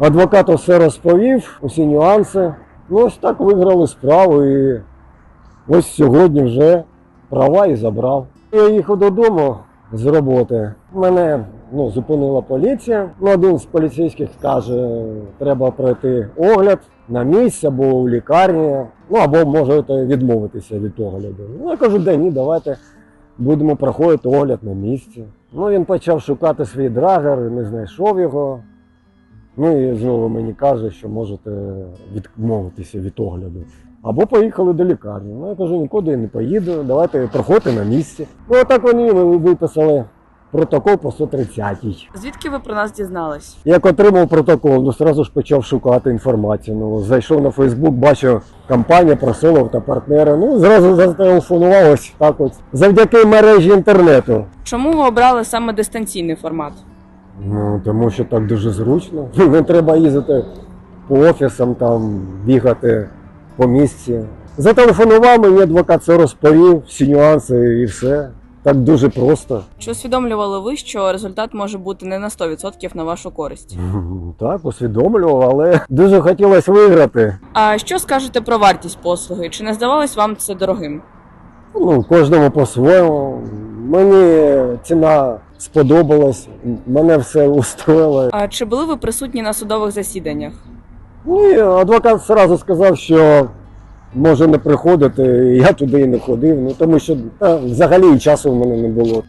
Адвокат все розповів, усі нюанси. Ну, ось так виграли справу і ось сьогодні вже права і забрав. Я їхав додому з роботи. Мене ну, зупинила поліція. Ну, один з поліцейських каже, треба пройти огляд на місці або у лікарні. Ну або можете відмовитися від огляду. Ну я кажу, де ні, давайте будемо проходити огляд на місці. Ну він почав шукати свій драгер, не знайшов його. Ну і знову мені каже, що можете відмовитися від огляду. Або поїхали до лікарні. Ну я кажу, нікуди я не поїду, давайте проходьте на місці. Ну отак вони виписали протокол по 130-й. Звідки ви про нас дізнались? Як отримав протокол, ну одразу ж почав шукати інформацію. Ну, зайшов на Фейсбук, бачив компанія Просолов та партнери. Ну, зразу зателефонував ось так от. Завдяки мережі інтернету. Чому ви обрали саме дистанційний формат? Ну, тому що так дуже зручно. Не треба їздити по офісам, там, бігати по місці. Зателефонував мені адвокат, це розповів, всі нюанси і все. Так дуже просто. Чи усвідомлювали ви, що результат може бути не на 100% на вашу користь? Так, усвідомлював, але дуже хотілося виграти. А що скажете про вартість послуги? Чи не здавалось вам це дорогим? Ну, кожному по-своєму. Мені ціна сподобалась, мене все устроїло. А чи були ви присутні на судових засіданнях? Ні, адвокат одразу сказав, що може не приходити, я туди і не ходив, ну тому що та, взагалі і часу в мене не було.